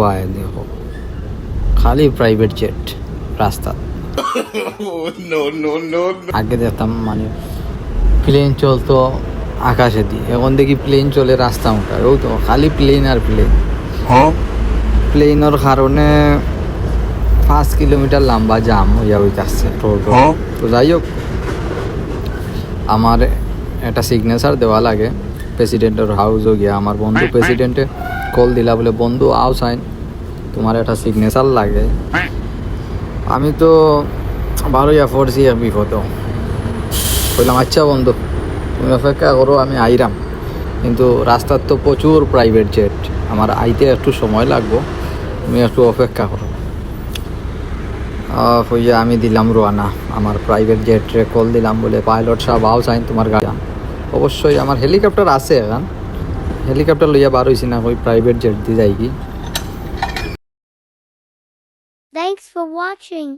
ধোয়ায় দেখো। খালি private jet রাস্তা। আগে দেখতাম মানে প্লেন চলতো আকাশে দিয়ে। এখন দেখি প্লেন চলে রাস্তা উঠায় ও তো খালি প্লেন আর প্লেন প্লেনের কারণে পাঁচ কিলোমিটার লম্বা জাম হইয়া হইতাছে তো যাই হোক আমার একটা সিগনেচার দেওয়া লাগে। প্রেসিডেন্টের হাউসও গিয়া আমার বন্ধু প্রেসিডেন্টে কল দিলা বলে বন্ধু আও সাইন তোমার একটা সিগনেচার লাগে। আমি তো ভালোই পড়ছি এক বিপদ বললাম আচ্ছা বন্ধু তুমি অপেক্ষা করো আমি আইরাম। কিন্তু রাস্তার তো প্রচুর প্রাইভেট জেট আমার আইতে একটু সময় লাগবো তুমি একটু অপেক্ষা করো। হইয়া আমি দিলাম রোয়ানা আমার প্রাইভেট জেটে কল দিলাম বলে পাইলট সাহেব আও চাইন তোমার গাড়ি অবশ্যই আমার হেলিকপ্টার আছে এখন। হেলিকপ্টার লইয়া বার হয়েছি না ওই প্রাইভেট জেট দিয়ে যাই কি Thanks for watching.